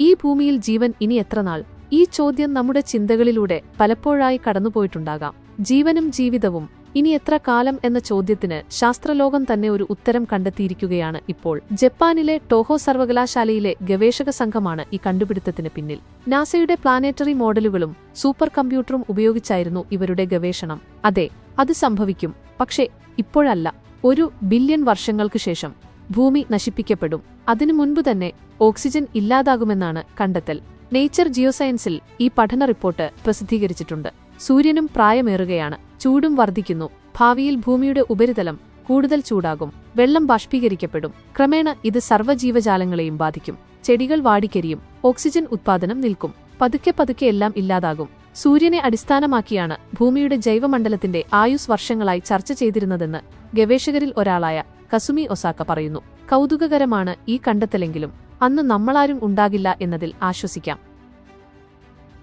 ഈ ഭൂമിയിൽ ജീവൻ ഇനി എത്ര നാൾ? ഈ ചോദ്യം നമ്മുടെ ചിന്തകളിലൂടെ പലപ്പോഴായി കടന്നുപോയിട്ടുണ്ടാകാം. ജീവനും ജീവിതവും ഇനി എത്ര കാലം എന്ന ചോദ്യത്തിന് ശാസ്ത്രലോകം തന്നെ ഒരു ഉത്തരം കണ്ടെത്തിയിരിക്കുകയാണ് ഇപ്പോൾ. ജപ്പാനിലെ ടോഹോ സർവകലാശാലയിലെ ഗവേഷക സംഘമാണ് ഈ കണ്ടുപിടുത്തത്തിന് പിന്നിൽ. നാസയുടെ പ്ലാനറ്ററി മോഡലുകളും സൂപ്പർ കമ്പ്യൂട്ടറും ഉപയോഗിച്ചായിരുന്നു ഇവരുടെ ഗവേഷണം. അതെ അത് സംഭവിക്കും. പക്ഷേ ഇപ്പോഴല്ല. ഒരു ബില്യൺ വർഷങ്ങൾക്ക് ശേഷം ഭൂമി നശിപ്പിക്കപ്പെടും. അതിനു മുൻപ് തന്നെ ഓക്സിജൻ ഇല്ലാതാകുമെന്നാണ് കണ്ടെത്തൽ. നേച്ചർ ജിയോസയൻസിൽ ഈ പഠന റിപ്പോർട്ട് പ്രസിദ്ധീകരിച്ചിട്ടുണ്ട്. സൂര്യനും പ്രായമേറുകയാണ്. ചൂടും വർദ്ധിക്കുന്നു. ഭാവിയിൽ ഭൂമിയുടെ ഉപരിതലം കൂടുതൽ ചൂടാകും. വെള്ളം ബാഷ്പീകരിക്കപ്പെടും. ക്രമേണ ഇത് സർവജീവജാലങ്ങളെയും ബാധിക്കും. ചെടികൾ വാടിക്കരിയും. ഓക്സിജൻ ഉത്പാദനം നിൽക്കും. പതുക്കെ പതുക്കെ എല്ലാം ഇല്ലാതാകും. സൂര്യനെ അടിസ്ഥാനമാക്കിയാണ് ഭൂമിയുടെ ജൈവമണ്ഡലത്തിന്റെ ആയുസ് വർഷങ്ങളായി ചർച്ച ചെയ്തിരുന്നതെന്ന് ഗവേഷകരിൽ ഒരാളായ കസുമി ഒസാക്ക പറയുന്നു. കൗതുകകരമാണ് ഈ കണ്ടെത്തലെങ്കിലും അന്ന് നമ്മളാരും ഉണ്ടാകില്ല എന്നതിൽ ആശ്വസിക്കാം.